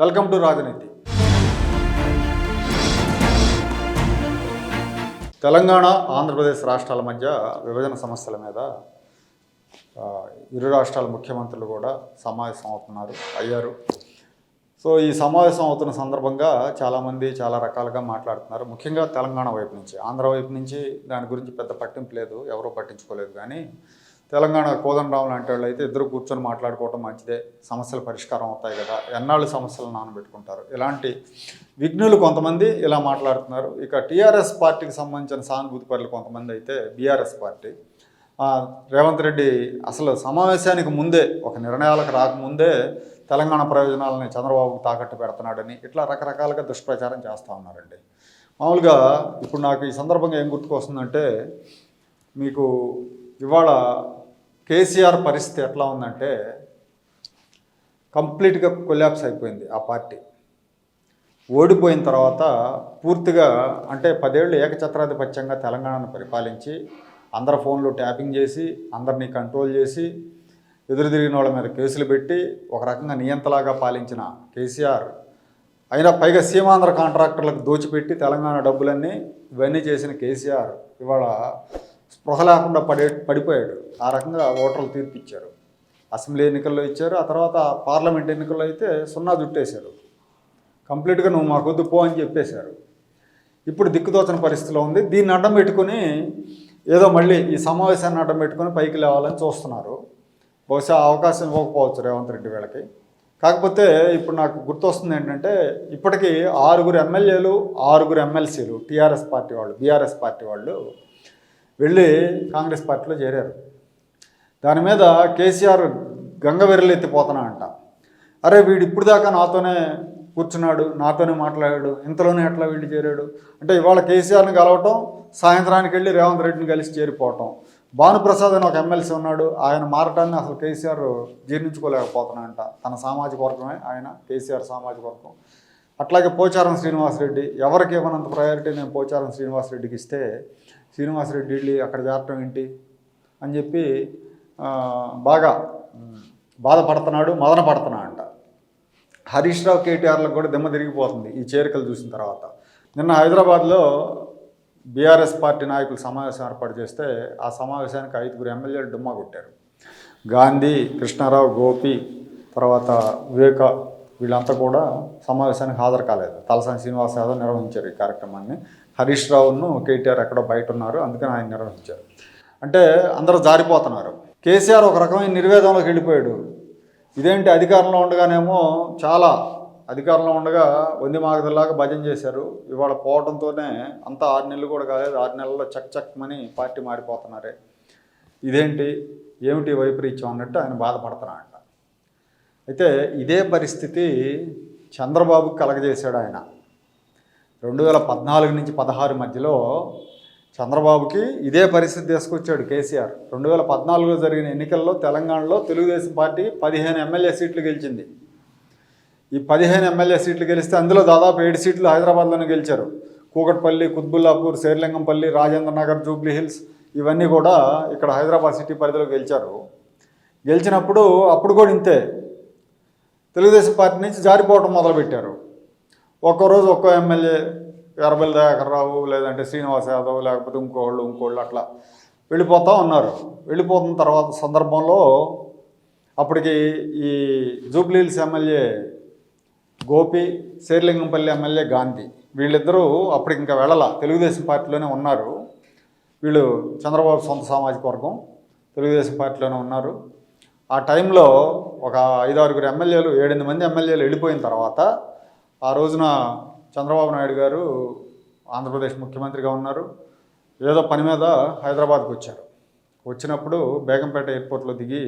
Welcome to రాజనీతి. తెలంగాణ ఆంధ్రప్రదేశ్ రాష్ట్రాల మధ్య విభజన సమస్యల మీద ఇరు రాష్ట్రాల ముఖ్యమంత్రులు కూడా సమావేశం అవుతున్నారు అయ్యారు. సో ఈ సమావేశం అవుతున్న సందర్భంగా చాలామంది చాలా రకాలుగా మాట్లాడుతున్నారు. ముఖ్యంగా తెలంగాణ వైపు నుంచి. ఆంధ్ర వైపు నుంచి దాని గురించి పెద్ద పట్టింపు లేదు ఎవరూ పట్టించుకోలేదు. కానీ తెలంగాణ కోదండరావు లాంటి వాళ్ళు అయితే ఇద్దరు కూర్చొని మాట్లాడుకోవటం మంచిదే. సమస్యలు పరిష్కారం అవుతాయి కదా. ఎన్నాళ్ళు సమస్యలు నానబెట్టుకుంటారు? ఇలాంటి విఘ్నులు కొంతమంది ఇలా మాట్లాడుతున్నారు. ఇక టీఆర్ఎస్ పార్టీకి సంబంధించిన సానుభూతి పరులు కొంతమంది అయితే బీఆర్ఎస్ పార్టీ. రేవంత్ రెడ్డి అసలు సమావేశానికి ముందే ఒక నిర్ణయాలకు రాకముందే తెలంగాణ ప్రయోజనాలని చంద్రబాబుకు తాకట్టు పెడుతున్నాడని ఇట్లా రకరకాలుగా దుష్ప్రచారం చేస్తూ ఉన్నారండి. మామూలుగా ఇప్పుడు నాకు ఈ సందర్భంగా ఏం గుర్తుకొస్తుందంటే మీకు ఇవాళ కేసీఆర్ పరిస్థితి ఎట్లా ఉందంటే కంప్లీట్గా కొలాప్స్ అయిపోయింది ఆ పార్టీ. ఓడిపోయిన తర్వాత పూర్తిగా అంటే పదేళ్ళు ఏకఛత్రాధిపత్యంగా తెలంగాణను పరిపాలించి అందరి ఫోన్లు ట్యాపింగ్ చేసి అందరినీ కంట్రోల్ చేసి ఎదురు తిరిగిన వాళ్ళ మీద కేసులు పెట్టి ఒక రకంగా నియంతలాగా పాలించిన కేసీఆర్ అయినా పైగా సీమాంధ్ర కాంట్రాక్టర్లకు దోచిపెట్టి తెలంగాణ డబ్బులన్నీ ఇవన్నీ చేసిన కేసీఆర్ ఇవాళ స్పృహ లేకుండా పడే పడిపోయాడు. ఆ రకంగా ఓటర్లు తీర్పిచ్చారు. అసెంబ్లీ ఎన్నికల్లో ఇచ్చారు. ఆ తర్వాత పార్లమెంట్ ఎన్నికల్లో అయితే సున్నా జుట్టేశారు. కంప్లీట్గా నువ్వు మాకొద్దు పో అని చెప్పేశారు. ఇప్పుడు దిక్కుదోచని పరిస్థితిలో ఉంది. దీన్ని అడ్డం పెట్టుకొని ఏదో మళ్ళీ ఈ సమావేశాన్ని అడ్డం పెట్టుకొని పైకి లేవాలని చూస్తున్నారు. బహుశా అవకాశం ఇవ్వకపోవచ్చు రేవంత్ రెడ్డి వీళ్ళకి. కాకపోతే ఇప్పుడు నాకు గుర్తొస్తుంది ఏంటంటే ఇప్పటికీ ఆరుగురు ఎమ్మెల్యేలు ఆరుగురు ఎమ్మెల్సీలు టీఆర్ఎస్ పార్టీ వాళ్ళు బీఆర్ఎస్ పార్టీ వాళ్ళు వెళ్ళి కాంగ్రెస్ పార్టీలో చేరారు. దాని మీద కేసీఆర్ గంగవెర్రలు ఎత్తిపోతున్నా అంట. అరే వీడు ఇప్పుడు దాకా నాతోనే కూర్చున్నాడు నాతోనే మాట్లాడాడు ఇంతలోనే ఎట్లా వీళ్ళు చేరాడు? అంటే ఇవాళ కేసీఆర్ని కలవటం సాయంత్రానికి వెళ్ళి రేవంత్ రెడ్డిని కలిసి చేరిపోవటం. భానుప్రసాద్ అని ఒక ఎమ్మెల్సీ ఉన్నాడు ఆయన మారటాన్ని అసలు కేసీఆర్ జీర్ణించుకోలేకపోతున్నాడంట తన సామాజిక వర్గమే ఆయన కేసీఆర్ సామాజిక వర్గం. అట్లాగే పోచారం శ్రీనివాసరెడ్డి ఎవరికి ఇవ్వనంత ప్రయారిటీ నేను పోచారం శ్రీనివాసరెడ్డికి ఇస్తే శ్రీనివాసరెడ్డి వెళ్ళి అక్కడ చేరటం ఏంటి? అని చెప్పి బాగా బాధపడుతున్నాడు మదన పడుతున్నాడు అంట హరీష్ రావు కేటీఆర్లకు కూడా దిమ్మ తిరిగిపోతుంది ఈ చేరికలు చూసిన తర్వాత. నిన్న హైదరాబాద్లో బీఆర్ఎస్ పార్టీ నాయకులు సమావేశం ఏర్పాటు చేస్తే ఆ సమావేశానికి ఐదుగురు ఎమ్మెల్యేలు డుమ్మా కొట్టారు. గాంధీ కృష్ణారావు గోపి తర్వాత వివేక వీళ్ళంతా కూడా సమావేశానికి హాజరు కాలేదు. తలసాని శ్రీనివాస యాదవ్ నిర్వహించారు ఈ కార్యక్రమాన్ని. హరీష్ రావును కేటీఆర్ ఎక్కడో బయట ఉన్నారు. అందుకని ఆయన నిర్వహించారు. అంటే అందరూ జారిపోతున్నారు. కేసీఆర్ ఒక రకమైన నిర్వేదంలోకి వెళ్ళిపోయాడు. ఇదేంటి అధికారంలో ఉండగానేమో చాలా అధికారంలో ఉండగా వంది మాగదలాగా భజన చేశారు. ఇవాళ పోవడంతోనే అంతా ఆరు నెలలు కూడా కాలేదు. ఆరు నెలల్లో చక్ చక్ మని పార్టీ మారిపోతున్నారే. ఇదేంటి? ఏమిటి వైపరీత్యం అన్నట్టు ఆయన బాధపడుతున్నాడంట అయితే ఇదే పరిస్థితి చంద్రబాబుకు కలగజేశాడు ఆయన. రెండు వేల పద్నాలుగు నుంచి పదహారు మధ్యలో చంద్రబాబుకి ఇదే పరిస్థితి తీసుకొచ్చాడు కేసీఆర్. రెండు వేల పద్నాలుగులో జరిగిన ఎన్నికల్లో తెలంగాణలో తెలుగుదేశం పార్టీ పదిహేను ఎమ్మెల్యే సీట్లు గెలిచింది. ఈ పదిహేను ఎమ్మెల్యే సీట్లు గెలిస్తే అందులో దాదాపు ఏడు సీట్లు హైదరాబాద్లోనే గెలిచారు. కూకట్పల్లి కుత్బుల్లాపూర్ శేర్లింగంపల్లి రాజేంద్ర నగర్ జూబ్లీ హిల్స్ ఇవన్నీ కూడా ఇక్కడ హైదరాబాద్ సిటీ పరిధిలో గెలిచారు. గెలిచినప్పుడు అప్పుడు కూడా ఇంతే. తెలుగుదేశం పార్టీ నుంచి జారిపోవడం మొదలుపెట్టారు. ఒక్కో రోజు ఒక్కో ఎమ్మెల్యే ఎర్రబెల్లి దయాకర్ రావు లేదంటే శ్రీనివాస్ యాదవ్ లేకపోతే ఇంకోళ్ళు ఇంకోళ్ళు అట్లా వెళ్ళిపోతూ ఉన్నారు. వెళ్ళిపోతున్న తర్వాత సందర్భంలో అప్పటికి ఈ జూబ్లీహిల్స్ ఎమ్మెల్యే గోపి శేర్లింగంపల్లి ఎమ్మెల్యే గాంధీ వీళ్ళిద్దరూ అప్పటికి ఇంకా వెళ్ళాల. తెలుగుదేశం పార్టీలోనే ఉన్నారు. వీళ్ళు చంద్రబాబు సొంత సామాజిక వర్గం తెలుగుదేశం పార్టీలోనే ఉన్నారు. ఆ టైంలో ఒక ఐదారుగురు ఎమ్మెల్యేలు ఏడెనిమిది మంది ఎమ్మెల్యేలు వెళ్ళిపోయిన తర్వాత ఆ రోజున చంద్రబాబు నాయుడు గారు ఆంధ్రప్రదేశ్ ముఖ్యమంత్రిగా ఉన్నారు. ఏదో పని మీద హైదరాబాద్కు వచ్చారు. వచ్చినప్పుడు బేగంపేట ఎయిర్పోర్ట్లో దిగి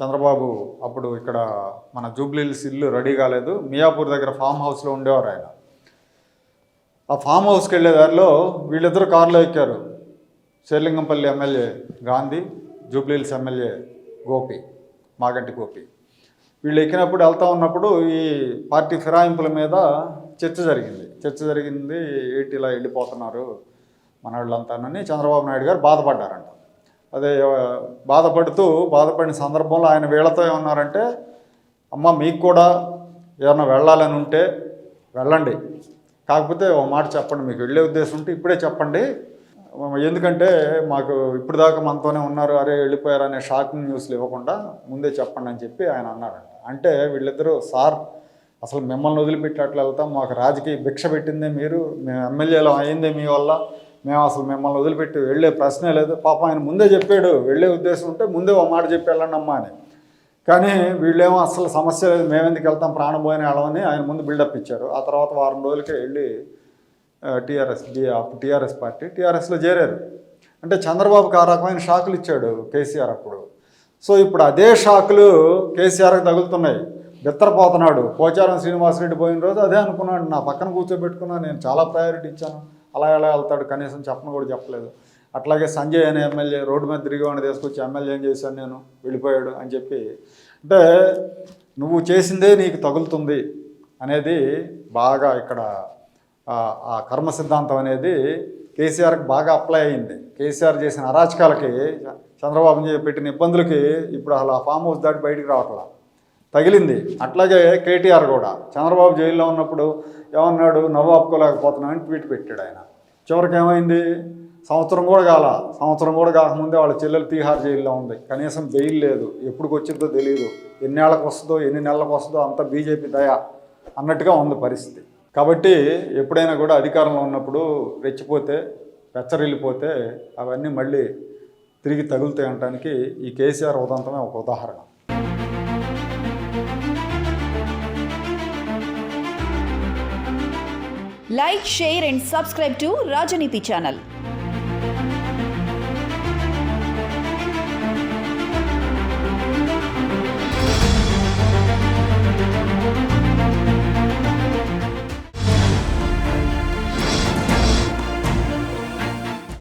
చంద్రబాబు అప్పుడు ఇక్కడ మన జూబ్లీహిల్స్ ఇల్లు రెడీ కాలేదు. మియాపూర్ దగ్గర ఫామ్ హౌస్లో ఉండేవారు ఆయన. ఆ ఫామ్ హౌస్కి వెళ్ళే దారిలో వీళ్ళిద్దరు కారులో ఎక్కారు. Serilingampally MLA Gandhi Jubilee Hills MLA Gopi Maganti Gopi. వీళ్ళు ఎక్కినప్పుడు వెళ్తా ఉన్నప్పుడు ఈ పార్టీ ఫిరాయింపుల మీద చర్చ జరిగింది. చర్చ జరిగింది. ఏంటి ఇలా వెళ్ళిపోతున్నారు మన వాళ్ళంతానని చంద్రబాబు నాయుడు గారు బాధపడ్డారంట. అదే బాధపడుతూ బాధపడిన సందర్భంలో ఆయన వీళ్ళతో ఏమన్నారంటే అమ్మ మీకు కూడా ఏమన్నా వెళ్ళాలని ఉంటే వెళ్ళండి. కాకపోతే ఒక మాట చెప్పండి. మీకు వెళ్ళే ఉద్దేశం ఉంటే ఇప్పుడే చెప్పండి. ఎందుకంటే మాకు ఇప్పుడు దాకా మనతోనే ఉన్నారు. అరే వెళ్ళిపోయారు అనే షాకింగ్ న్యూస్లు ఇవ్వకుండా ముందే చెప్పండి అని చెప్పి ఆయన అన్నారంట. అంటే వీళ్ళిద్దరూ సార్ అసలు మిమ్మల్ని వదిలిపెట్టి అట్లా వెళ్తాం. మాకు రాజకీయ భిక్ష పెట్టిందే మీరు. మేము ఎమ్మెల్యేలో అయిందే మీ వల్ల. మేము అసలు మిమ్మల్ని వదిలిపెట్టి వెళ్ళే ప్రశ్నే లేదు. పాప ఆయన ముందే చెప్పాడు వెళ్ళే ఉద్దేశం ఉంటే ముందే ఓ మాట చెప్పి వెళ్ళండి అని. కానీ వీళ్ళేమో అసలు సమస్య లేదు. మేము ఎందుకు వెళ్తాం? ప్రాణం పోయిన వెళ్ళమని ఆయన ముందు బిల్డప్ ఇచ్చారు. ఆ తర్వాత వారం రోజులకే వెళ్ళి టీఆర్ఎస్ టీఆర్ఎస్ పార్టీ టీఆర్ఎస్లో చేరారు. అంటే చంద్రబాబుకి ఆ రకమైన షాకులు ఇచ్చాడు కేసీఆర్ అప్పుడు. సో ఇప్పుడు అదే షాకులు కేసీఆర్కి తగులుతున్నాయి. బిత్తరపోతున్నాడు. పోచారం శ్రీనివాసరెడ్డి పోయిన రోజు అదే అనుకున్నాడు. నా పక్కన కూర్చోబెట్టుకున్నా నేను చాలా ప్రయారిటీ ఇచ్చాను. అలా ఎలా వెళ్తాడు? కనీసం చెప్పను కూడా చెప్పలేదు. అట్లాగే సంజయ్ అనే ఎమ్మెల్యే రోడ్డు మీద తిరిగివాడిని తీసుకొచ్చి ఎమ్మెల్యే ఏం చేశాను నేను? వెళ్ళిపోయాడు అని చెప్పి. అంటే నువ్వు చేసిందే నీకు తగులుతుంది అనేది బాగా ఇక్కడ ఆ- ఆ కర్మ సిద్ధాంతం అనేది కేసీఆర్కి బాగా అప్లై అయింది. కేసీఆర్ చేసిన అరాచకాలకి చంద్రబాబు పెట్టిన ఇబ్బందులకి ఇప్పుడు అసలు ఆ ఫామ్ హౌస్ దాటి బయటికి రావట్లా. తగిలింది. అట్లాగే కేటీఆర్ కూడా. చంద్రబాబు జైల్లో ఉన్నప్పుడు ఏమన్నాడు? నవ్వు ఆపుకోలేకపోతున్నామని ట్వీట్ పెట్టాడు ఆయన. చివరికి ఏమైంది? సంవత్సరం కూడా కాల. సంవత్సరం కూడా కాకముందే వాళ్ళ చెల్లెలు తీహార్ జైల్లో ఉంది. కనీసం బెయిల్ లేదు. ఎప్పుడు వచ్చిందో తెలియదు ఎన్నేళ్ళకి వస్తుందో ఎన్ని నెలలకు వస్తుందో అంత బీజేపీ దయ అన్నట్టుగా ఉంది పరిస్థితి. కాబట్టి ఎప్పుడైనా కూడా అధికారంలో ఉన్నప్పుడు రెచ్చిపోతే పెచ్చరిల్లిపోతే అవన్నీ మళ్ళీ తిరిగి తగులుతాయి అనడానికి ఈ కేసీఆర్ ఉదంతమే ఒక ఉదాహరణ. Like share and subscribe to Rajaneethi channel